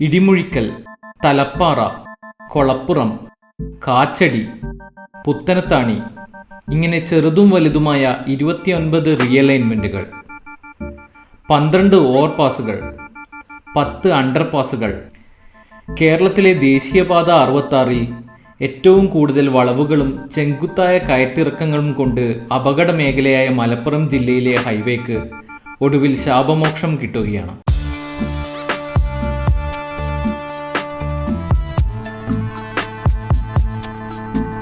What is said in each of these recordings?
ഇടിമുഴിക്കൽ തലപ്പാറ കൊളപ്പുറം കാച്ചടി പുത്തനത്താണി ഇങ്ങനെ ചെറുതും വലുതുമായ ഇരുപത്തിയൊൻപത് റിയലൈൻമെന്റുകൾ പന്ത്രണ്ട് ഓവർപാസുകൾ പത്ത് അണ്ടർപാസുകൾ കേരളത്തിലെ ദേശീയപാത അറുപത്താറിൽ ഏറ്റവും കൂടുതൽ വളവുകളും ചെങ്കുത്തായ കയറ്റിറക്കങ്ങളും കൊണ്ട് അപകട മലപ്പുറം ജില്ലയിലെ ഹൈവേക്ക് ഒടുവിൽ ശാപമോക്ഷം കിട്ടുകയാണ്.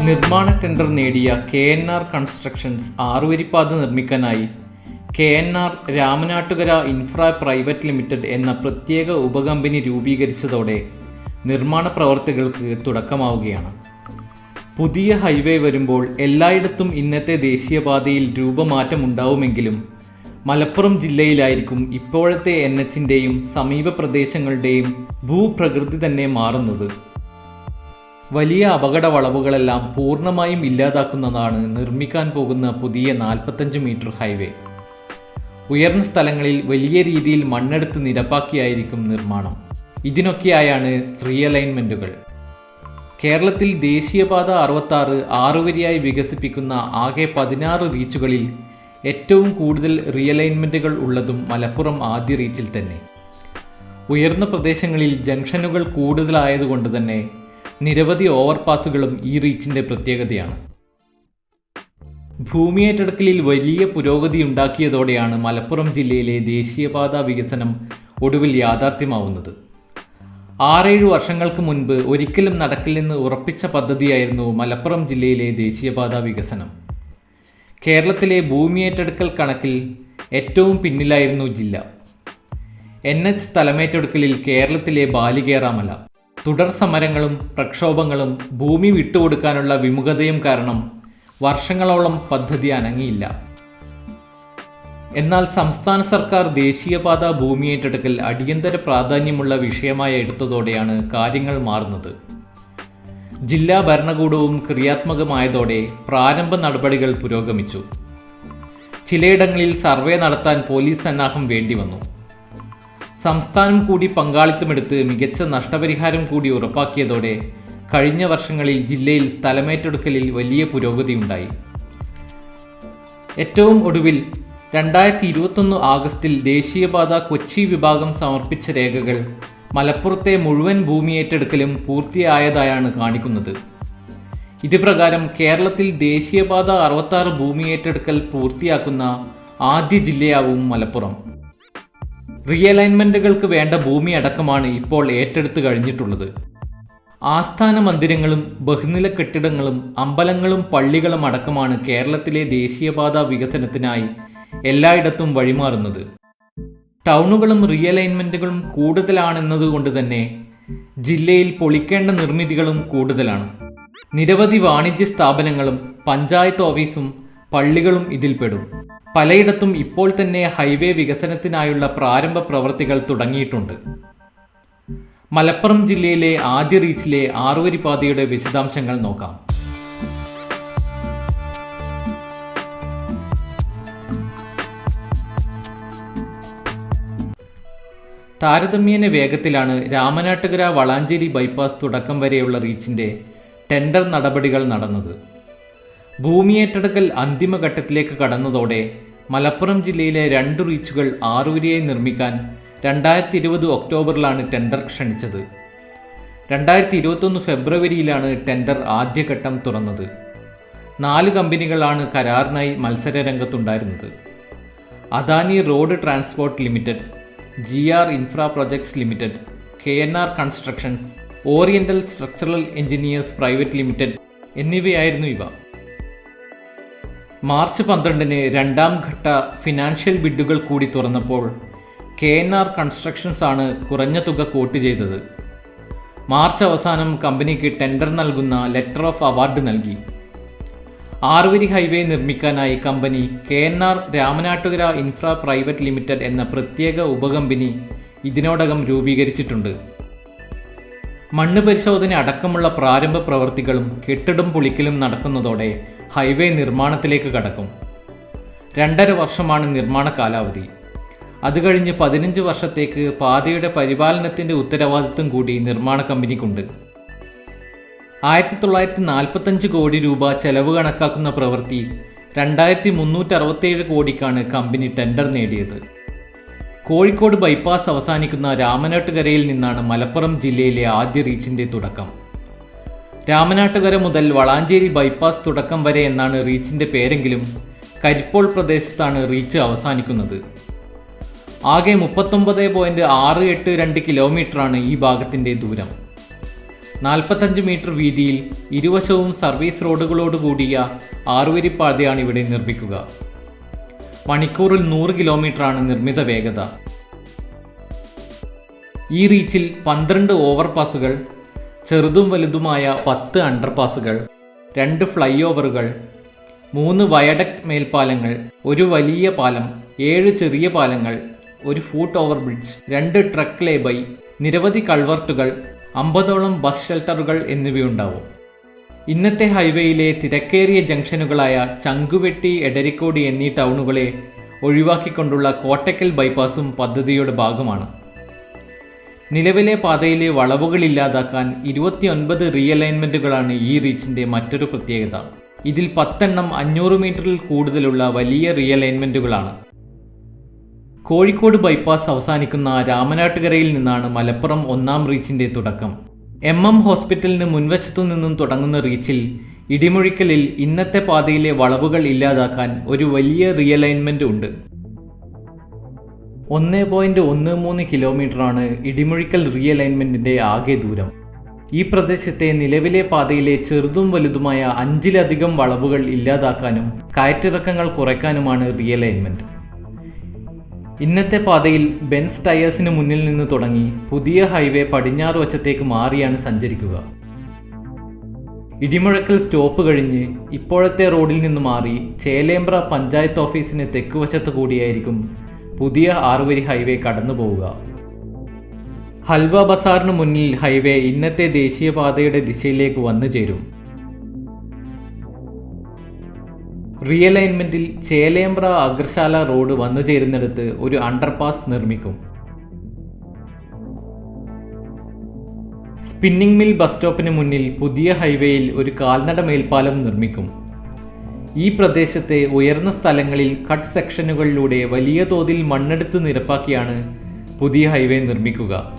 നിർമ്മാണ ടെൻഡർ നേടിയ കെ എൻ ആർ കൺസ്ട്രക്ഷൻസ് ആറുവരിപ്പാത നിർമ്മിക്കാനായി K N R Ramanattukara infra private limited എന്ന പ്രത്യേക ഉപകമ്പനി രൂപീകരിച്ചതോടെ നിർമ്മാണ പ്രവർത്തികൾക്ക് തുടക്കമാവുകയാണ്. പുതിയ ഹൈവേ വരുമ്പോൾ എല്ലായിടത്തും ഇന്നത്തെ ദേശീയപാതയിൽ രൂപമാറ്റമുണ്ടാവുമെങ്കിലും മലപ്പുറം ജില്ലയിലായിരിക്കും ഇപ്പോഴത്തെ എൻ എച്ചിന്റെയും സമീപ പ്രദേശങ്ങളുടെയും ഭൂപ്രകൃതി തന്നെ മാറുന്നത്. വലിയ അപകട വളവുകളെല്ലാം പൂർണമായും ഇല്ലാതാക്കുന്നതാണ് നിർമ്മിക്കാൻ പോകുന്ന പുതിയ നാൽപ്പത്തഞ്ച് മീറ്റർ ഹൈവേ. ഉയർന്ന സ്ഥലങ്ങളിൽ വലിയ രീതിയിൽ മണ്ണെടുത്ത് നിരപ്പാക്കിയായിരിക്കും നിർമ്മാണം. ഇതിനൊക്കെയായാണ് റിയലൈൻമെന്റുകൾ കേരളത്തിൽ ദേശീയപാത അറുപത്താറ് ആറുവരിയായി വികസിപ്പിക്കുന്ന ആകെ പതിനാറ് റീച്ചുകളിൽ ഏറ്റവും കൂടുതൽ റിയലൈൻമെന്റുകൾ ഉള്ളതും മലപ്പുറം ആദ്യ റീച്ചിൽ തന്നെ. ഉയർന്ന പ്രദേശങ്ങളിൽ ജംഗ്ഷനുകൾ കൂടുതലായതുകൊണ്ട് തന്നെ നിരവധി ഓവർപാസുകളും ഈ റീച്ചിന്റെ പ്രത്യേകതയാണ്. ഭൂമിയേറ്റെടുക്കലിൽ വലിയ പുരോഗതി ഉണ്ടാക്കിയതോടെയാണ് മലപ്പുറം ജില്ലയിലെ ദേശീയപാത വികസനം ഒടുവിൽ യാഥാർത്ഥ്യമാവുന്നത്. ആറേഴു വർഷങ്ങൾക്ക് മുൻപ് ഒരിക്കലും നടക്കില്ലെന്ന് ഉറപ്പിച്ച പദ്ധതിയായിരുന്നു മലപ്പുറം ജില്ലയിലെ ദേശീയപാത വികസനം. കേരളത്തിലെ ഭൂമി ഭൂമിയേറ്റെടുക്കൽ കണക്കിൽ ഏറ്റവും പിന്നിലായിരുന്നു ജില്ല. എൻ എച്ച് സ്ഥലമേറ്റെടുക്കലിൽ കേരളത്തിലെ ബാലികേറാമല. തുടർ സമരങ്ങളും പ്രക്ഷോഭങ്ങളും ഭൂമി വിട്ടുകൊടുക്കാനുള്ള വിമുഖതയും കാരണം വർഷങ്ങളോളം പദ്ധതി അനങ്ങിയില്ല. എന്നാൽ സംസ്ഥാന സർക്കാർ ദേശീയപാത ഭൂമി ഏറ്റെടുക്കൽ അടിയന്തര പ്രാധാന്യമുള്ള വിഷയമായി എടുത്തതോടെയാണ് കാര്യങ്ങൾ മാറുന്നത്. ജില്ലാ ഭരണകൂടവും ക്രിയാത്മകമായതോടെ പ്രാരംഭ നടപടികൾ പുരോഗമിച്ചു. ചിലയിടങ്ങളിൽ സർവേ നടത്താൻ പോലീസ് സന്നാഹം വേണ്ടിവന്നു. സംസ്ഥാനം കൂടി പങ്കാളിത്തമെടുത്ത് മികച്ച നഷ്ടപരിഹാരം കൂടി ഉറപ്പാക്കിയതോടെ കഴിഞ്ഞ വർഷങ്ങളിൽ ജില്ലയിൽ സ്ഥലമേറ്റെടുക്കലിൽ വലിയ പുരോഗതിയുണ്ടായി. ഏറ്റവും ഒടുവിൽ രണ്ടായിരത്തി ഇരുപത്തൊന്ന് ആഗസ്റ്റിൽ ദേശീയപാത കൊച്ചി വിഭാഗം സമർപ്പിച്ച രേഖകൾ മലപ്പുറത്തെ മുഴുവൻ ഭൂമി ഏറ്റെടുക്കലും പൂർത്തിയായതായാണ് കാണിക്കുന്നത്. ഇതുപ്രകാരം കേരളത്തിൽ ദേശീയപാത അറുപത്താറ് ഭൂമി ഏറ്റെടുക്കൽ പൂർത്തിയാക്കുന്ന ആദ്യ ജില്ലയാവും മലപ്പുറം. റിയലൈൻമെന്റുകൾക്ക് വേണ്ട ഭൂമി അടക്കമാണ് ഇപ്പോൾ ഏറ്റെടുത്തു കഴിഞ്ഞിട്ടുള്ളത്. ആസ്ഥാന മന്ദിരങ്ങളും ബഹുനില കെട്ടിടങ്ങളും അമ്പലങ്ങളും പള്ളികളും അടക്കമാണ് കേരളത്തിലെ ദേശീയപാത വികസനത്തിനായി എല്ലായിടത്തും വഴിമാറുന്നത്. ടൗണുകളും റിയലൈൻമെന്റുകളും കൂടുതലാണെന്നതുകൊണ്ട് തന്നെ ജില്ലയിൽ പൊളിക്കേണ്ട നിർമ്മിതികളും കൂടുതലാണ്. നിരവധി വാണിജ്യ സ്ഥാപനങ്ങളും പഞ്ചായത്ത് ഓഫീസും പള്ളികളും ഇതിൽപ്പെടും പലയിടത്തും ഇപ്പോൾ തന്നെ ഹൈവേ വികസനത്തിനായുള്ള പ്രാരംഭ പ്രവൃത്തികൾ തുടങ്ങിയിട്ടുണ്ട്. മലപ്പുറം ജില്ലയിലെ ആദ്യ റീച്ചിലെ ആറുവരി പാതയുടെ വിശദാംശങ്ങൾ നോക്കാം. താരതമ്യേന വേഗത്തിലാണ് രാമനാട്ടുകര വളാഞ്ചേരി ബൈപ്പാസ് തുടക്കം വരെയുള്ള റീച്ചിന്റെ ടെൻഡർ നടപടികൾ നടന്നത്. ഭൂമിയേറ്റെടുക്കൽ അന്തിമഘട്ടത്തിലേക്ക് കടന്നതോടെ മലപ്പുറം ജില്ലയിലെ രണ്ട് റീച്ചുകൾ ആറുവരിയായി നിർമ്മിക്കാൻ രണ്ടായിരത്തി ഇരുപത് ഒക്ടോബറിലാണ് ടെൻഡർ ക്ഷണിച്ചത്. രണ്ടായിരത്തി ഇരുപത്തൊന്ന് ഫെബ്രുവരിയിലാണ് ടെൻഡർ ആദ്യഘട്ടം തുറന്നത്. നാല് കമ്പനികളാണ് കരാറിനായി മത്സര രംഗത്തുണ്ടായിരുന്നത് Adani road transport limited G R infra projects limited K N R constructions oriental structural engineers private limited എന്നിവയായിരുന്നു ഇവ. മാർച്ച് പന്ത്രണ്ടിന് രണ്ടാം ഘട്ട ഫിനാൻഷ്യൽ ബിഡുകൾ കൂടി തുറന്നപ്പോൾ കെ എൻ ആർ കൺസ്ട്രക്ഷൻസ് ആണ് കുറഞ്ഞ തുക കോട്ട് ചെയ്തത്. മാർച്ച് അവസാനം കമ്പനിക്ക് ടെൻഡർ നൽകുന്ന ലെറ്റർ ഓഫ് അവാർഡ് നൽകി. ആറുവരി ഹൈവേ നിർമ്മിക്കാനായി company K N R Ramanattukara infra private limited എന്ന പ്രത്യേക ഉപകമ്പനി ഇതിനോടകം രൂപീകരിച്ചിട്ടുണ്ട്. മണ്ണ് പരിശോധന അടക്കമുള്ള പ്രാരംഭ പ്രവൃത്തികളും കെട്ടിടം പൊളിക്കലും നടക്കുന്നതോടെ ഹൈവേ നിർമ്മാണത്തിലേക്ക് കടക്കും. രണ്ടര വർഷമാണ് നിർമ്മാണ കാലാവധി. അത് കഴിഞ്ഞ് പതിനഞ്ച് വർഷത്തേക്ക് പാതയുടെ പരിപാലനത്തിന്റെ ഉത്തരവാദിത്വം കൂടി നിർമ്മാണ കമ്പനിക്കുണ്ട്. ആയിരത്തി തൊള്ളായിരത്തി നാൽപ്പത്തഞ്ച് കോടി രൂപ ചെലവ് കണക്കാക്കുന്ന പ്രവൃത്തി രണ്ടായിരത്തി മുന്നൂറ്റി അറുപത്തേഴ് കോടിക്കാണ് കമ്പനി ടെൻഡർ നേടിയത്. കോഴിക്കോട് ബൈപ്പാസ് അവസാനിക്കുന്ന രാമനാട്ടുകരയിൽ നിന്നാണ് മലപ്പുറം ജില്ലയിലെ ആദ്യ റീച്ചിന്റെ തുടക്കം. രാമനാട്ടുകര മുതൽ വളാഞ്ചേരി ബൈപ്പാസ് തുടക്കം വരെ എന്നാണ് റീച്ചിന്റെ പേരെങ്കിലും കരിപ്പോൾ പ്രദേശത്താണ് റീച്ച് അവസാനിക്കുന്നത്. ആകെ മുപ്പത്തൊമ്പത് പോയിന്റ് ആറ് എട്ട് രണ്ട് കിലോമീറ്ററാണ് ഈ ഭാഗത്തിന്റെ ദൂരം. നാൽപ്പത്തഞ്ച് മീറ്റർ വീതിയിൽ ഇരുവശവും സർവീസ് റോഡുകളോട് കൂടിയ ആറുവരിപ്പാതയാണ് ഇവിടെ നിർമ്മിക്കുക. മണിക്കൂറിൽ നൂറ് കിലോമീറ്ററാണ് നിർമ്മിത വേഗത. ഈ റീച്ചിൽ പന്ത്രണ്ട് ഓവർപാസുകൾ ചെറുതും വലുതുമായ പത്ത് അണ്ടർപാസുകൾ രണ്ട് ഫ്ലൈ ഓവറുകൾ മൂന്ന് വയഡക്ട് മേൽപ്പാലങ്ങൾ ഒരു വലിയ പാലം ഏഴ് ചെറിയ പാലങ്ങൾ ഒരു ഫൂട്ട് ഓവർ ബ്രിഡ്ജ് രണ്ട് ട്രക്ക് ലേബൈ നിരവധി കൾവർട്ടുകൾ അമ്പതോളം ബസ് ഷെൽട്ടറുകൾ എന്നിവയുണ്ടാവും. ഇന്നത്തെ ഹൈവേയിലെ തിരക്കേറിയ ജംഗ്ഷനുകളായ ചങ്കുവെട്ടി എടരിക്കോടി എന്നീ ടൗണുകളെ ഒഴിവാക്കിക്കൊണ്ടുള്ള കോട്ടക്കൽ ബൈപ്പാസും പദ്ധതിയുടെ ഭാഗമാണ്. നിലവിലെ പാതയിലെ വളവുകൾ ഇല്ലാതാക്കാൻ ഇരുപത്തിയൊൻപത് റീഅലൈൻമെന്റുകളാണ് ഈ റീച്ചിന്റെ മറ്റൊരു പ്രത്യേകത. ഇതിൽ പത്തെണ്ണം അഞ്ഞൂറ് മീറ്ററിൽ കൂടുതലുള്ള വലിയ റീഅലൈൻമെന്റുകളാണ് കോഴിക്കോട് ബൈപ്പാസ് അവസാനിക്കുന്ന രാമനാട്ടുകരയിൽ നിന്നാണ് മലപ്പുറം ഒന്നാം റീച്ചിന്റെ തുടക്കം. എം എം ഹോസ്പിറ്റലിന് മുൻവശത്തു നിന്നും തുടങ്ങുന്ന റീച്ചിൽ ഇടിമുഴിക്കലിൽ ഇന്നത്തെ പാതയിലെ വളവുകൾ ഇല്ലാതാക്കാൻ ഒരു വലിയ റിയലൈൻമെന്റ് ഉണ്ട്. ഒന്ന് പോയിന്റ് ഒന്ന് മൂന്ന് കിലോമീറ്ററാണ് ഇടിമുഴിക്കൽ റിയലൈൻമെന്റിന്റെ ആകെ ദൂരം. ഈ പ്രദേശത്തെ നിലവിലെ പാതയിലെ ചെറുതും വലുതുമായ അഞ്ചിലധികം വളവുകൾ ഇല്ലാതാക്കാനും കയറ്റിറക്കങ്ങൾ കുറയ്ക്കാനുമാണ് റിയലൈൻമെന്റ് ഇന്നത്തെ പാതയിൽ ബെൻസ് ടയേഴ്സിന് മുന്നിൽ നിന്ന് തുടങ്ങി പുതിയ ഹൈവേ പടിഞ്ഞാറ് വശത്തേക്ക് മാറിയാണ് സഞ്ചരിക്കുക. ഇടിമുഴക്കൽ സ്റ്റോപ്പ് കഴിഞ്ഞ് ഇപ്പോഴത്തെ റോഡിൽ നിന്ന് മാറി ചേലേമ്പ്ര പഞ്ചായത്ത് ഓഫീസിന് തെക്കുവശത്ത് കൂടിയായിരിക്കും പുതിയ ആറുവരി ഹൈവേ കടന്നു പോവുക. ഹൽവ ബസാറിന് മുന്നിൽ ഹൈവേ ഇന്നത്തെ ദേശീയപാതയുടെ ദിശയിലേക്ക് വന്നു ചേരും റിയലൈൻമെന്റിൽ ചേലേമ്പ്ര അഗ്രശാല റോഡ് വന്നു ചേരുന്നിടത്ത് ഒരു അണ്ടർപാസ് നിർമ്മിക്കും. സ്പിന്നിംഗ് മിൽ ബസ് സ്റ്റോപ്പിന് മുന്നിൽ പുതിയ ഹൈവേയിൽ ഒരു കാൽനട മേൽപ്പാലം നിർമ്മിക്കും. ഈ പ്രദേശത്തെ ഉയർന്ന സ്ഥലങ്ങളിൽ കട്ട് സെക്ഷനുകളിലൂടെ വലിയ തോതിൽ മണ്ണെടുത്ത് നിരപ്പാക്കിയാണ് പുതിയ ഹൈവേ നിർമ്മിക്കുക.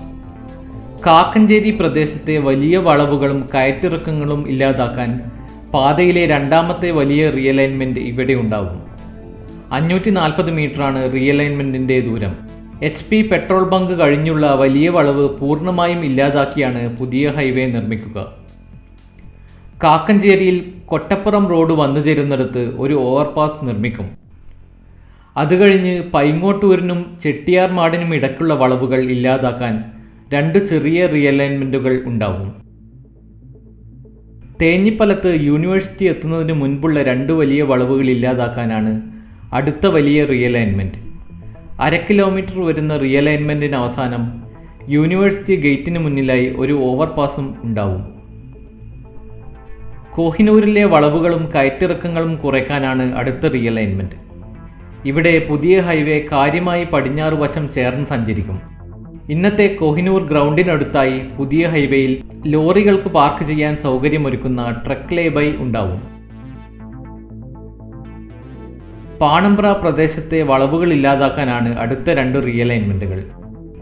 കാക്കഞ്ചേരി പ്രദേശത്തെ വലിയ വളവുകളും കയറ്റിറക്കങ്ങളും ഇല്ലാതാക്കാൻ പാതയിലെ രണ്ടാമത്തെ വലിയ റിയലൈൻമെന്റ് ഇവിടെ ഉണ്ടാകും അഞ്ഞൂറ്റി നാൽപ്പത് മീറ്ററാണ് റിയലൈൻമെന്റിന്റെ ദൂരം. എച്ച് പി പെട്രോൾ ബങ്ക് കഴിഞ്ഞുള്ള വലിയ വളവ് പൂർണമായും ഇല്ലാതാക്കിയാണ് പുതിയ ഹൈവേ നിർമ്മിക്കുക. കാക്കഞ്ചേരിയിൽ കൊട്ടപ്പുറം റോഡ് വന്നു ചേരുന്നിടത്ത് ഒരു ഓവർപാസ് നിർമ്മിക്കും. അത് കഴിഞ്ഞ് പൈങ്ങോട്ടൂരിനും ചെട്ടിയാർ മാടിനും ഇടയ്ക്കുള്ള വളവുകൾ ഇല്ലാതാക്കാൻ രണ്ട് ചെറിയ റിയലൈൻമെന്റുകൾ ഉണ്ടാവും. തേഞ്ഞിപ്പലത്ത് യൂണിവേഴ്സിറ്റി എത്തുന്നതിന് മുൻപുള്ള രണ്ട് വലിയ വളവുകൾ ഇല്ലാതാക്കാനാണ് അടുത്ത വലിയ റിയലൈൻമെന്റ് അര കിലോമീറ്റർ വരുന്ന റിയലൈൻമെന്റിന് അവസാനം യൂണിവേഴ്സിറ്റി ഗേറ്റിന് മുന്നിലായി ഒരു ഓവർപാസും ഉണ്ടാവും. കോഹിനൂരിലെ വളവുകളും കയറ്റിറക്കങ്ങളും കുറയ്ക്കാനാണ് അടുത്ത റിയലൈൻമെന്റ് ഇവിടെ പുതിയ ഹൈവേ കാര്യമായി പടിഞ്ഞാറ് വശം ചേർന്ന് സഞ്ചരിക്കും. ഇന്നത്തെ കോഹിനൂർ ഗ്രൗണ്ടിനടുത്തായി പുതിയ ഹൈവേയിൽ ലോറികൾക്ക് പാർക്ക് ചെയ്യാൻ സൗകര്യമൊരുക്കുന്ന ട്രക്ക് ലേബൈ ഉണ്ടാവും. പാണമ്പ്ര പ്രദേശത്തെ വളവുകൾ ഇല്ലാതാക്കാനാണ് അടുത്ത രണ്ട് റിയലൈൻമെന്റുകൾ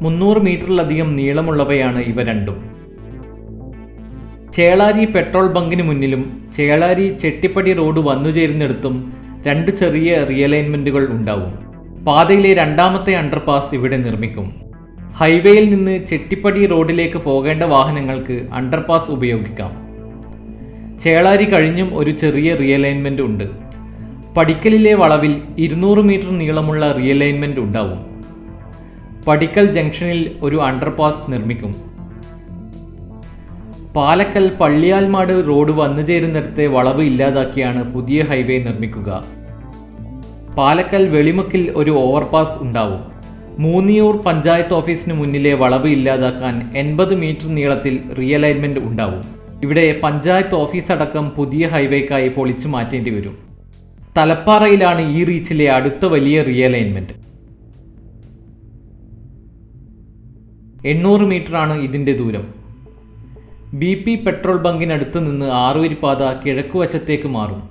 മുന്നൂറ് മീറ്ററിലധികം നീളമുള്ളവയാണ് ഇവ രണ്ടും. ചേളാരി പെട്രോൾ ബങ്കിന് മുന്നിലും ചേളാരി ചെട്ടിപ്പടി റോഡ് വന്നുചേരുന്നിടത്തും രണ്ട് ചെറിയ റിയലൈൻമെന്റുകൾ ഉണ്ടാവും. പാതയിലെ രണ്ടാമത്തെ അണ്ടർപാസ് ഇവിടെ നിർമ്മിക്കും. ഹൈവേയിൽ നിന്ന് ചെട്ടിപ്പടി റോഡിലേക്ക് പോകേണ്ട വാഹനങ്ങൾക്ക് അണ്ടർപാസ് ഉപയോഗിക്കാം. ചേളാരി കഴിഞ്ഞും ഒരു ചെറിയ റിയലൈൻമെന്റ് ഉണ്ട്. പടിക്കലിലെ വളവിൽ ഇരുന്നൂറ് മീറ്റർ നീളമുള്ള റിയലൈൻമെന്റ് ഉണ്ടാവും. പടിക്കൽ ജംഗ്ഷനിൽ ഒരു അണ്ടർപാസ് നിർമ്മിക്കും. പാലക്കൽ പള്ളിയാൽമാട് റോഡ് വന്നു ചേരുന്നിടത്തെ വളവ് ഇല്ലാതാക്കിയാണ് പുതിയ ഹൈവേ നിർമ്മിക്കുക. പാലക്കൽ വെളിമുക്കിൽ ഒരു ഓവർപാസ് ഉണ്ടാവും. മൂന്നിയൂർ പഞ്ചായത്ത് ഓഫീസിന് മുന്നിലെ വളവ് ഇല്ലാതാക്കാൻ എൺപത് മീറ്റർ നീളത്തിൽ റിയലൈൻമെന്റ് ഉണ്ടാവും. ഇവിടെ പഞ്ചായത്ത് ഓഫീസ് അടക്കം പുതിയ ഹൈവേക്കായി പൊളിച്ചു മാറ്റേണ്ടി വരും. തലപ്പാറയിലാണ് ഈ റീച്ചിലെ അടുത്ത വലിയ റിയലൈൻമെന്റ് എണ്ണൂറ് മീറ്ററാണ് ഇതിന്റെ ദൂരം. ബി പി പെട്രോൾ ബങ്കിനടുത്ത് നിന്ന് ആറുവരിപ്പാത കിഴക്കുവശത്തേക്ക് മാറും.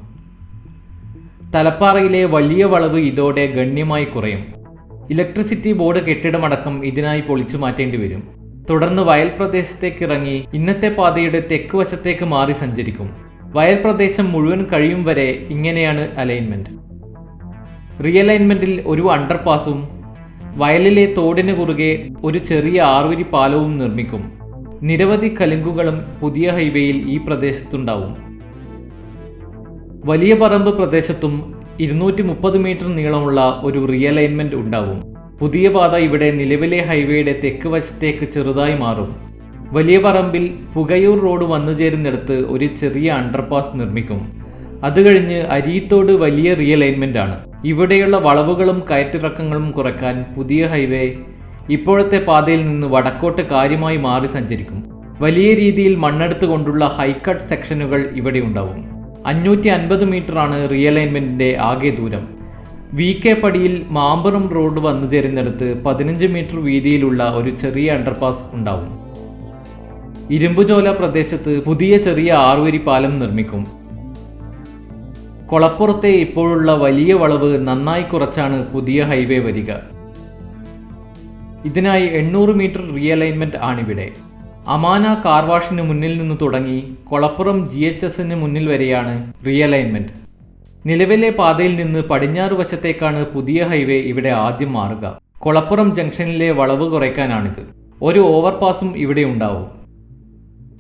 തലപ്പാറയിലെ വലിയ വളവ് ഇതോടെ ഗണ്യമായി കുറയും. ഇലക്ട്രിസിറ്റി ബോർഡ് കെട്ടിടമടക്കം ഇതിനായി പൊളിച്ചു മാറ്റേണ്ടി വരും. തുടർന്ന് വയൽ പ്രദേശത്തേക്ക് ഇറങ്ങി ഇന്നത്തെ പാതയുടെ തെക്ക് വശത്തേക്ക് മാറി സഞ്ചരിക്കും. വയൽ പ്രദേശം മുഴുവൻ കഴിയും വരെ ഇങ്ങനെയാണ് അലൈൻമെന്റ്. റിയലൈൻമെന്റിൽ ഒരു അണ്ടർപാസും വയലിലെ തോടിന് കുറുകെ ഒരു ചെറിയ ആറുവരി പാലവും നിർമ്മിക്കും. നിരവധി കലുങ്കുകളും പുതിയ ഹൈവേയിൽ ഈ പ്രദേശത്തുണ്ടാവും. വലിയ പറമ്പ് പ്രദേശത്തും ഇരുന്നൂറ്റി മുപ്പത് മീറ്റർ നീളമുള്ള ഒരു റിയലൈൻമെന്റ് ഉണ്ടാവും. പുതിയ പാത ഇവിടെ നിലവിലെ ഹൈവേയുടെ തെക്ക് വശത്തേക്ക് ചെറുതായി മാറും. വലിയ പറമ്പിൽ പുകയൂർ റോഡ് വന്നു ചേരുന്നിടത്ത് ഒരു ചെറിയ അണ്ടർപാസ് നിർമ്മിക്കും. അത് കഴിഞ്ഞ് അരീത്തോട് വലിയ റിയലൈൻമെന്റ് ആണ്. ഇവിടെയുള്ള വളവുകളും കയറ്റിറക്കങ്ങളും കുറയ്ക്കാൻ പുതിയ ഹൈവേ ഇപ്പോഴത്തെ പാതയിൽ നിന്ന് വടക്കോട്ട് കാര്യമായി മാറി സഞ്ചരിക്കും. വലിയ രീതിയിൽ മണ്ണെടുത്തുകൊണ്ടുള്ള ഹൈക്കട്ട് സെക്ഷനുകൾ ഇവിടെ ഉണ്ടാവും. അഞ്ഞൂറ്റി അൻപത് മീറ്ററാണ് റിയലൈൻമെന്റിന്റെ ആകെ ദൂരം. വി കെ പടിയിൽ മാമ്പറം റോഡ് വന്നു ചേരുന്നിടത്ത് പതിനഞ്ച് മീറ്റർ വീതിയിലുള്ള ഒരു ചെറിയ അണ്ടർപാസ് ഉണ്ടാവും. ഇരുമ്പുചോല പ്രദേശത്ത് പുതിയ ചെറിയ ആറുവരി പാലം നിർമ്മിക്കും. കൊളപ്പുറത്തെ ഇപ്പോഴുള്ള വലിയ വളവ് നന്നായി കുറച്ചാണ് പുതിയ ഹൈവേ വരിക. ഇതിനായി എണ്ണൂറ് മീറ്റർ റിയലൈൻമെന്റ് ആണിവിടെ. അമാന കാർവാഷിന് മുന്നിൽ നിന്ന് തുടങ്ങി കൊളപ്പുറം ജി എച്ച് എസിന് മുന്നിൽ വരെയാണ് റിയലൈൻമെന്റ് നിലവിലെ പാതയിൽ നിന്ന് പടിഞ്ഞാറ് വശത്തേക്കാണ് പുതിയ ഹൈവേ ഇവിടെ ആദ്യം മാറുക. കൊളപ്പുറം ജംഗ്ഷനിലെ വളവ് കുറയ്ക്കാനാണിത്. ഒരു ഓവർപാസും ഇവിടെ ഉണ്ടാവും.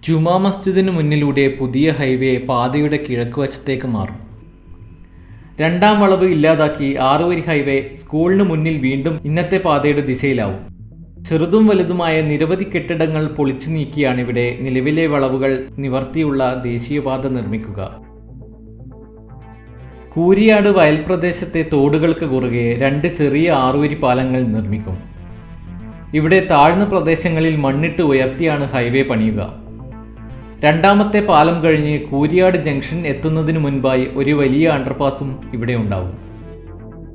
ജുമാ മസ്ജിദിന് മുന്നിലൂടെ പുതിയ ഹൈവേ പാതയുടെ കിഴക്ക് വശത്തേക്ക് മാറും. രണ്ടാം വളവ് ഇല്ലാതാക്കി ആറുവരി ഹൈവേ സ്കൂളിന് മുന്നിൽ വീണ്ടും ഇന്നത്തെ പാതയുടെ ദിശയിലാവും. ചെറുതും വലുതുമായ നിരവധി കെട്ടിടങ്ങൾ പൊളിച്ചു നീക്കിയാണ് ഇവിടെ നിലവിലെ വളവുകൾ നിവർത്തിയുള്ള ദേശീയപാത നിർമ്മിക്കുക. കൂരിയാട് വയൽ പ്രദേശത്തെ തോടുകൾക്ക് കുറുകെ രണ്ട് ചെറിയ ആറുവരി പാലങ്ങൾ നിർമ്മിക്കും. ഇവിടെ താഴ്ന്ന പ്രദേശങ്ങളിൽ മണ്ണിട്ട് ഉയർത്തിയാണ് ഹൈവേ പണിയുക. രണ്ടാമത്തെ പാലം കഴിഞ്ഞ് കൂരിയാട് ജംഗ്ഷൻ എത്തുന്നതിന് മുൻപായി ഒരു വലിയ അണ്ടർപാസും ഇവിടെ ഉണ്ടാവും.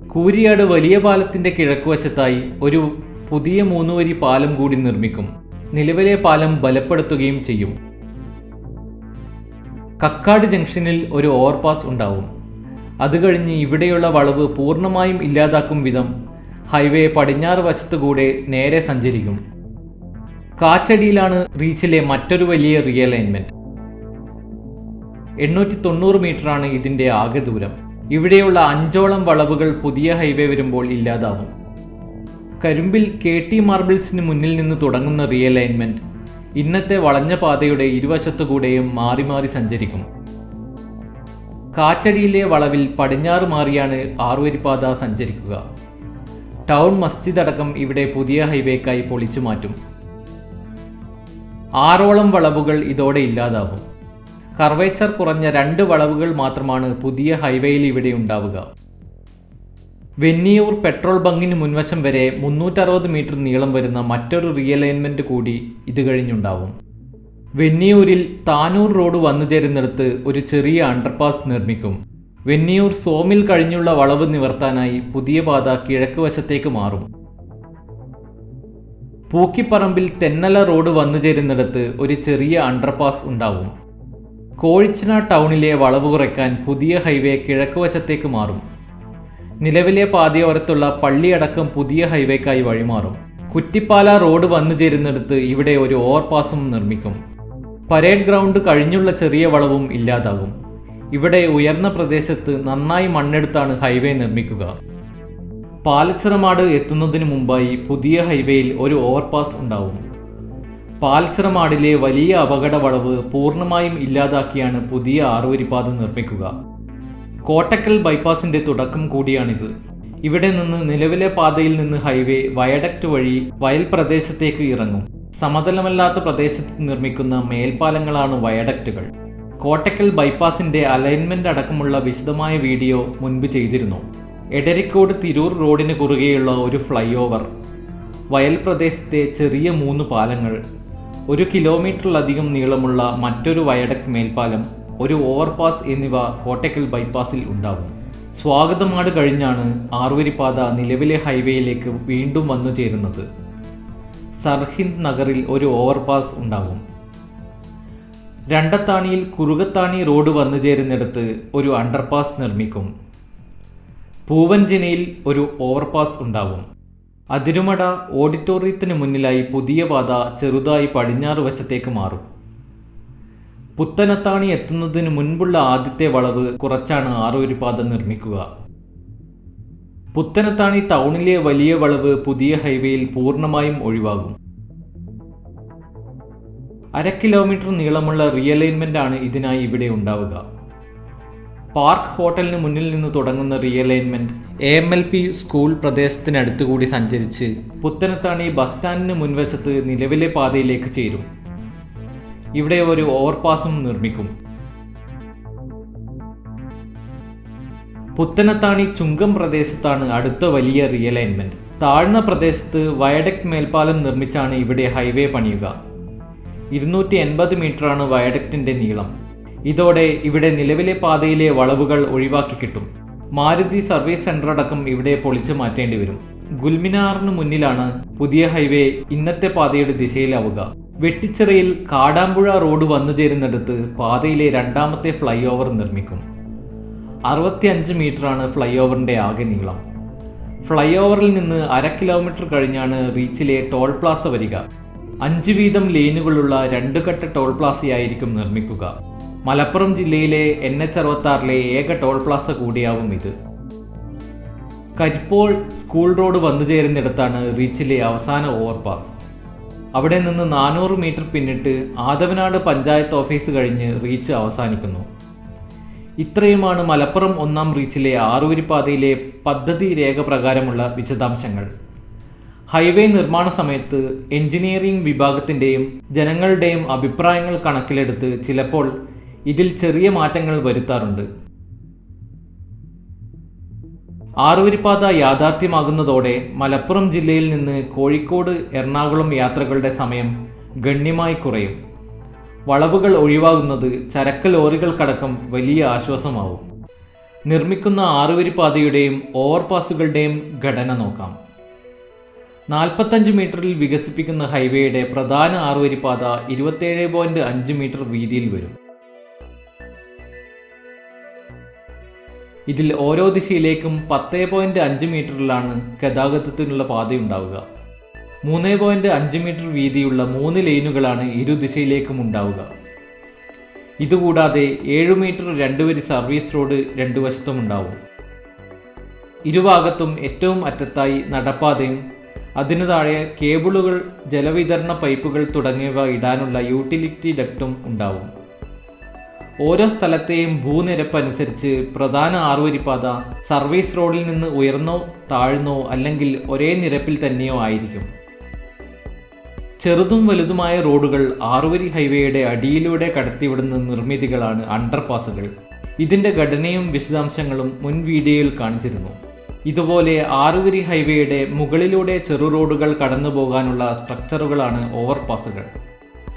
കൂരിയാട് വലിയ പാലത്തിന്റെ കിഴക്കുവശത്തായി ഒരു പുതിയ മൂന്നുവരി പാലം കൂടി നിർമ്മിക്കും. നിലവിലെ പാലം ബലപ്പെടുത്തുകയും ചെയ്യും. കക്കാട് ജംഗ്ഷനിൽ ഒരു ഓവർപാസ് ഉണ്ടാവും. അത് കഴിഞ്ഞ് ഇവിടെയുള്ള വളവ് പൂർണമായും ഇല്ലാതാക്കും വിധം ഹൈവേ പടിഞ്ഞാറ് വശത്തുകൂടെ നേരെ സഞ്ചരിക്കും. കാച്ചടിയിലാണ് റീച്ചിലെ മറ്റൊരു വലിയ റിയലൈൻമെന്റ് എണ്ണൂറ്റി തൊണ്ണൂറ് മീറ്ററാണ് ഇതിന്റെ ആകെ ദൂരം. ഇവിടെയുള്ള അഞ്ചോളം വളവുകൾ പുതിയ ഹൈവേ വരുമ്പോൾ ഇല്ലാതാവും. കരുമ്പിൽ കെ ടി മാർബിൾസിന് മുന്നിൽ നിന്ന് തുടങ്ങുന്ന റിയലൈൻമെന്റ് ഇന്നത്തെ വളഞ്ഞ പാതയുടെ ഇരുവശത്തുകൂടെയും മാറി മാറി സഞ്ചരിക്കും. കാച്ചടിയിലെ വളവിൽ പടിഞ്ഞാറ് മാറിയാണ് ആറുവരിപ്പാത സഞ്ചരിക്കുക. ടൗൺ മസ്ജിദ് അടക്കം ഇവിടെ പുതിയ ഹൈവേക്കായി പൊളിച്ചു മാറ്റും. ആറോളം വളവുകൾ ഇതോടെ ഇല്ലാതാവും കർവേച്ചർ കുറഞ്ഞ രണ്ട് വളവുകൾ മാത്രമാണ് പുതിയ ഹൈവേയിൽ ഇവിടെ ഉണ്ടാവുക. വെന്നിയൂർ പെട്രോൾ ബങ്കിന് മുൻവശം വരെ മുന്നൂറ്ററുപത് മീറ്റർ നീളം വരുന്ന മറ്റൊരു റിയലൈൻമെന്റ് കൂടി ഇത് കഴിഞ്ഞുണ്ടാവും. വെന്നിയൂരിൽ താനൂർ റോഡ് വന്നു ചേരുന്നിടത്ത് ഒരു ചെറിയ അണ്ടർപാസ് നിർമ്മിക്കും. വെന്നിയൂർ സോമിൽ കഴിഞ്ഞുള്ള വളവ് നിവർത്താനായി പുതിയ പാത കിഴക്ക് വശത്തേക്ക് മാറും. പൂക്കിപ്പറമ്പിൽ തെന്നല റോഡ് വന്നു ചേരുന്നിടത്ത് ഒരു ചെറിയ അണ്ടർപാസ് ഉണ്ടാവും. കോഴിച്ചന ടൗണിലെ വളവ് കുറയ്ക്കാൻ പുതിയ ഹൈവേ കിഴക്ക് വശത്തേക്ക് മാറും. നിലവിലെ പാതയോരത്തുള്ള പള്ളിയടക്കം പുതിയ ഹൈവേക്കായി വഴിമാറും. കുറ്റിപ്പാല റോഡ് വന്നു ചേരുന്നിടത്ത് ഇവിടെ ഒരു ഓവർപാസും നിർമ്മിക്കും. പരേഡ് ഗ്രൗണ്ട് കഴിഞ്ഞുള്ള ചെറിയ വളവും ഇല്ലാതാകും. ഇവിടെ ഉയർന്ന പ്രദേശത്ത് നന്നായി മണ്ണെടുത്താണ് ഹൈവേ നിർമ്മിക്കുക. പാലച്ചിറമാട് എത്തുന്നതിന് മുമ്പായി പുതിയ ഹൈവേയിൽ ഒരു ഓവർപാസ് ഉണ്ടാവും. പാലച്ചിറമാടിലെ വലിയ അപകട വളവ് പൂർണമായും ഇല്ലാതാക്കിയാണ് പുതിയ ആറുവരിപ്പാത നിർമ്മിക്കുക. കോട്ടക്കൽ ബൈപ്പാസിന്റെ തുടക്കം കൂടിയാണിത്. ഇവിടെ നിന്ന് നിലവിലെ പാതയിൽ നിന്ന് ഹൈവേ വയഡക്ട് വഴി വയൽ പ്രദേശത്തേക്ക് ഇറങ്ങും. സമതലമല്ലാത്ത പ്രദേശത്ത് നിർമ്മിക്കുന്ന മേൽപ്പാലങ്ങളാണ് വയഡക്റ്റുകൾ കോട്ടക്കൽ ബൈപ്പാസിന്റെ അലൈൻമെന്റ് അടക്കമുള്ള വിശദമായ വീഡിയോ മുൻപ് ചെയ്തിരുന്നു. എടരിക്കോട് തിരൂർ റോഡിന് കുറുകെയുള്ള ഒരു ഫ്ലൈ ഓവർ വയൽ പ്രദേശത്തെ ചെറിയ മൂന്ന് പാലങ്ങൾ. ഒരു കിലോമീറ്ററിലധികം നീളമുള്ള മറ്റൊരു വയഡക്ട് മേൽപ്പാലം. ഒരു ഓവർപാസ് എന്നിവ കോട്ടക്കൽ ബൈപ്പാസിൽ ഉണ്ടാവും. സ്വാഗതമാട് കഴിഞ്ഞാണ് ആറുവരിപ്പാത നിലവിലെ ഹൈവേയിലേക്ക് വീണ്ടും വന്നു ചേരുന്നത്. സർഹിന്ദ് നഗറിൽ ഒരു ഓവർപാസ് ഉണ്ടാകും രണ്ടത്താണിയിൽ കുറുകത്താണി റോഡ് വന്നു ചേരുന്നിടത്ത് ഒരു അണ്ടർപാസ് നിർമ്മിക്കും. പൂവഞ്ചനയിൽ ഒരു ഓവർപാസ് ഉണ്ടാവും. അതിരുമട ഓഡിറ്റോറിയത്തിന് മുന്നിലായി പുതിയ പാത ചെറുതായി പടിഞ്ഞാറ് വശത്തേക്ക് മാറും. പുത്തനത്താണി എത്തുന്നതിന് മുൻപുള്ള ആദ്യത്തെ വളവ് കുറച്ചാണ് ആറൂരി പാത നിർമ്മിക്കുക. പുത്തനത്താണി ടൗണിലെ വലിയ വളവ് പുതിയ ഹൈവേയിൽ പൂർണമായും ഒഴിവാകും. അര കിലോമീറ്റർ നീളമുള്ള റിയലൈൻമെന്റ് ആണ് ഇതിനായി ഇവിടെ ഉണ്ടാവുക. പാർക്ക് ഹോട്ടലിന് മുന്നിൽ നിന്ന് തുടങ്ങുന്ന realignment A M L P school പ്രദേശത്തിനടുത്തുകൂടി സഞ്ചരിച്ച് പുത്തനത്താണി ബസ് സ്റ്റാൻഡിന് മുൻവശത്ത് നിലവിലെ പാതയിലേക്ക് ചേരും. ഇവിടെ ഒരു ഓവർപാസും നിർമ്മിക്കും. പുത്തനത്താണി ചുങ്കം പ്രദേശത്താണ് അടുത്ത വലിയ റിയലൈൻമെന്റ് താഴ്ന്ന പ്രദേശത്ത് വയഡക്ട് മേൽപ്പാലം നിർമ്മിച്ചാണ് ഇവിടെ ഹൈവേ പണിയുക. ഇരുന്നൂറ്റി എൺപത് മീറ്ററാണ് വയഡക്റ്റിന്റെ നീളം. ഇതോടെ ഇവിടെ നിലവിലെ പാതയിലെ വളവുകൾ ഒഴിവാക്കി കിട്ടും. മാരുതി സർവീസ് സെന്റർ അടക്കം ഇവിടെ പൊളിച്ചു മാറ്റേണ്ടി വരും. ഗുൽമിനാറിന് മുന്നിലാണ് പുതിയ ഹൈവേ ഇന്നത്തെ പാതയുടെ ദിശയിലാവുക. വെട്ടിച്ചിറയിൽ കാടാമ്പുഴ റോഡ് വന്നു ചേരുന്നിടത്ത് പാതയിലെ രണ്ടാമത്തെ ഫ്ലൈ ഓവർ നിർമ്മിക്കും. അറുപത്തിയഞ്ച് മീറ്ററാണ് ഫ്ലൈ ഓവറിന്റെ ആകെ നീളം. ഫ്ലൈ ഓവറിൽ നിന്ന് അര കിലോമീറ്റർ കഴിഞ്ഞാണ് റീച്ചിലെ ടോൾ പ്ലാസ വരിക. അഞ്ച് വീതം ലേനുകളുള്ള രണ്ട് ഘട്ട ടോൾ പ്ലാസയായിരിക്കും നിർമ്മിക്കുക. മലപ്പുറം ജില്ലയിലെ എൻ എച്ച് അറുപത്താറിലെ ഏക ടോൾ പ്ലാസ കൂടിയാവും ഇത്. കരിപ്പോൾ സ്കൂൾ റോഡ് വന്നു ചേരുന്നിടത്താണ് റീച്ചിലെ അവസാന ഓവർപാസ്. അവിടെ നിന്ന് നാനൂറ് മീറ്റർ പിന്നിട്ട് ആദവനാട് പഞ്ചായത്ത് ഓഫീസ് കഴിഞ്ഞ് റീച്ച് അവസാനിക്കുന്നു. ഇത്രയുമാണ് മലപ്പുറം ഒന്നാം റീച്ചിലെ ആറൂരിപ്പാതയിലെ പദ്ധതി രേഖ പ്രകാരമുള്ള വിശദാംശങ്ങൾ. ഹൈവേ നിർമ്മാണ സമയത്ത് എഞ്ചിനീയറിംഗ് വിഭാഗത്തിന്റെയും ജനങ്ങളുടെയും അഭിപ്രായങ്ങൾ കണക്കിലെടുത്ത് ചിലപ്പോൾ ഇതിൽ ചെറിയ മാറ്റങ്ങൾ വരുത്താറുണ്ട്. ആറുവരിപ്പാത യാഥാർത്ഥ്യമാകുന്നതോടെ മലപ്പുറം ജില്ലയിൽ നിന്ന് കോഴിക്കോട് എറണാകുളം യാത്രകളുടെ സമയം ഗണ്യമായി കുറയും. വളവുകൾ ഒഴിവാകുന്നത് ചരക്ക് ലോറികൾക്കടക്കം വലിയ ആശ്വാസമാവും. നിർമ്മിക്കുന്ന ആറുവരിപ്പാതയുടെയും ഓവർപാസുകളുടെയും ഘടന നോക്കാം. നാൽപ്പത്തഞ്ച് മീറ്ററിൽ വികസിപ്പിക്കുന്ന ഹൈവേയുടെ പ്രധാന ആറുവരിപ്പാത ഇരുപത്തേഴ് പോയിന്റ് അഞ്ച് മീറ്റർ വീതിയിൽ വരും. ഇതിൽ ഓരോ ദിശയിലേക്കും പത്ത് പോയിന്റ് അഞ്ച് മീറ്ററിലാണ് ഗതാഗതത്തിനുള്ള പാതയുണ്ടാവുക. മൂന്ന് പോയിന്റ് അഞ്ച് മീറ്റർ വീതിയുള്ള മൂന്ന് ലൈനുകളാണ് ഇരു ദിശയിലേക്കും ഉണ്ടാവുക. ഇതുകൂടാതെ ഏഴ് മീറ്റർ രണ്ട് വരി സർവീസ് റോഡ് രണ്ടു വശത്തും ഉണ്ടാവും. ഇരുഭാഗത്തും ഏറ്റവും അറ്റത്തായി നടപ്പാതയും അതിനു താഴെ കേബിളുകൾ ജലവിതരണ പൈപ്പുകൾ തുടങ്ങിയവ ഇടാനുള്ള യൂട്ടിലിറ്റി ഡക്റ്റും ഉണ്ടാവും. ഓരോ സ്ഥലത്തെയും ഭൂനിരപ്പ് അനുസരിച്ച് പ്രധാന ആറുവരിപ്പാത സർവീസ് റോഡിൽ നിന്ന് ഉയർന്നോ താഴ്ന്നോ അല്ലെങ്കിൽ ഒരേ നിരപ്പിൽ തന്നെയോ ആയിരിക്കും. ചെറുതും വലുതുമായ റോഡുകൾ ആറുവരി ഹൈവേയുടെ അടിയിലൂടെ കടത്തിവിടുന്ന നിർമ്മിതികളാണ് അണ്ടർപാസുകൾ. ഇതിന്റെ ഘടനയും വിശദാംശങ്ങളും മുൻ വീഡിയോയിൽ കാണിച്ചിരുന്നു. ഇതുപോലെ ആറുവരി ഹൈവേയുടെ മുകളിലൂടെ ചെറു റോഡുകൾ കടന്നു പോകാനുള്ള സ്ട്രക്ചറുകളാണ് ഓവർപാസുകൾ.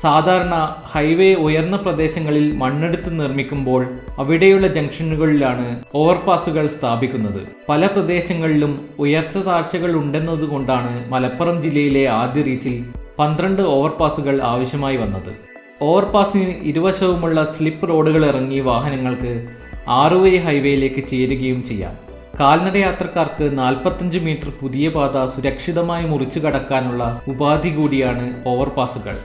സാധാരണ ഹൈവേ ഉയർന്ന പ്രദേശങ്ങളിൽ മണ്ണെടുത്ത് നിർമ്മിക്കുമ്പോൾ അവിടെയുള്ള ജംഗ്ഷനുകളിലാണ് ഓവർപാസുകൾ സ്ഥാപിക്കുന്നത്. പല പ്രദേശങ്ങളിലും ഉയർച്ച താഴ്ചകൾ ഉണ്ടെന്നതുകൊണ്ടാണ് മലപ്പുറം ജില്ലയിലെ ആദ്യ റീച്ചിൽ പന്ത്രണ്ട് ഓവർപാസുകൾ ആവശ്യമായി വന്നത്. ഓവർപാസിന് ഇരുവശവുമുള്ള സ്ലിപ്പ് റോഡുകൾ ഇറങ്ങി വാഹനങ്ങൾക്ക് ആറുവരി ഹൈവേയിലേക്ക് ചേരുകയും ചെയ്യാം. കാൽനട യാത്രക്കാർക്ക് നാൽപ്പത്തഞ്ച് മീറ്റർ പുതിയ പാത സുരക്ഷിതമായി മുറിച്ചു കടക്കാനുള്ള ഉപാധി കൂടിയാണ് ഓവർപാസുകൾ.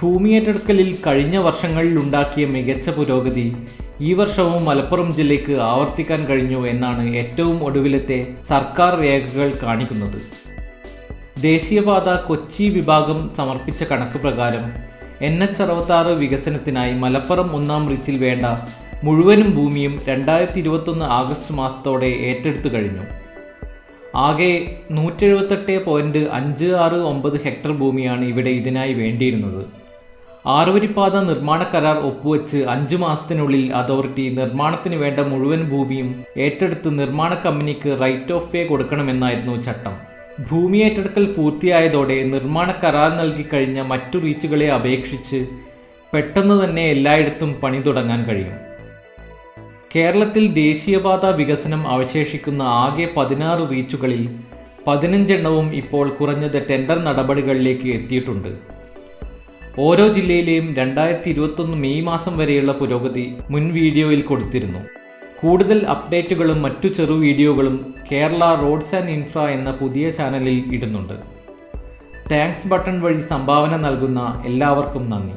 ഭൂമി ഏറ്റെടുക്കലിൽ കഴിഞ്ഞ വർഷങ്ങളിൽ ഉണ്ടാക്കിയ മികച്ച പുരോഗതി ഈ വർഷവും മലപ്പുറം ജില്ലയ്ക്ക് ആവർത്തിക്കാൻ കഴിഞ്ഞു എന്നാണ് ഏറ്റവും ഒടുവിലത്തെ സർക്കാർ രേഖകൾ കാണിക്കുന്നത്. ദേശീയപാത കൊച്ചി വിഭാഗം സമർപ്പിച്ച കണക്ക് പ്രകാരം എൻ എച്ച് അറുപത്താറ് വികസനത്തിനായി മലപ്പുറം ഒന്നാം റിച്ചിൽ വേണ്ട മുഴുവനും ഭൂമിയും രണ്ടായിരത്തി ഇരുപത്തൊന്ന് ആഗസ്റ്റ് മാസത്തോടെ ഏറ്റെടുത്തു കഴിഞ്ഞു. ആകെ നൂറ്റെഴുപത്തെട്ട് പോയിന്റ് അഞ്ച് ആറ് ഒമ്പത് ഹെക്ടർ ഭൂമിയാണ് ഇവിടെ ഇതിനായി വേണ്ടിയിരുന്നത്. ആറുവരിപ്പാത നിർമ്മാണ കരാർ ഒപ്പുവെച്ച് അഞ്ചു മാസത്തിനുള്ളിൽ അതോറിറ്റി നിർമ്മാണത്തിന് വേണ്ട മുഴുവൻ ഭൂമിയും ഏറ്റെടുത്ത് നിർമ്മാണ കമ്പനിക്ക് റൈറ്റ് ഓഫ് വേ കൊടുക്കണമെന്നായിരുന്നു ചട്ടം. ഭൂമി ഏറ്റെടുക്കൽ പൂർത്തിയായതോടെ നിർമ്മാണ കരാർ നൽകിക്കഴിഞ്ഞ മറ്റു റീച്ചുകളെ അപേക്ഷിച്ച് പെട്ടെന്ന് തന്നെ എല്ലായിടത്തും പണി തുടങ്ങാൻ കഴിയും. കേരളത്തിൽ ദേശീയപാത വികസനം അവശേഷിക്കുന്ന ആകെ പതിനാറ് റീച്ചുകളിൽ പതിനഞ്ചെണ്ണവും ഇപ്പോൾ കുറഞ്ഞത് ടെൻഡർ നടപടികളിലേക്ക് എത്തിയിട്ടുണ്ട്. ഓരോ ജില്ലയിലെയും രണ്ടായിരത്തി ഇരുപത്തൊന്ന് മെയ് മാസം വരെയുള്ള പുരോഗതി മുൻ വീഡിയോയിൽ കൊടുത്തിരുന്നു. കൂടുതൽ അപ്ഡേറ്റുകളും മറ്റു ചെറു വീഡിയോകളും കേരള റോഡ്സ് ആൻഡ് ഇൻഫ്ര എന്ന പുതിയ ചാനലിൽ ഇടുന്നുണ്ട്. താങ്ക്സ് ബട്ടൺ വഴി സംഭാവന നൽകുന്ന എല്ലാവർക്കും നന്ദി.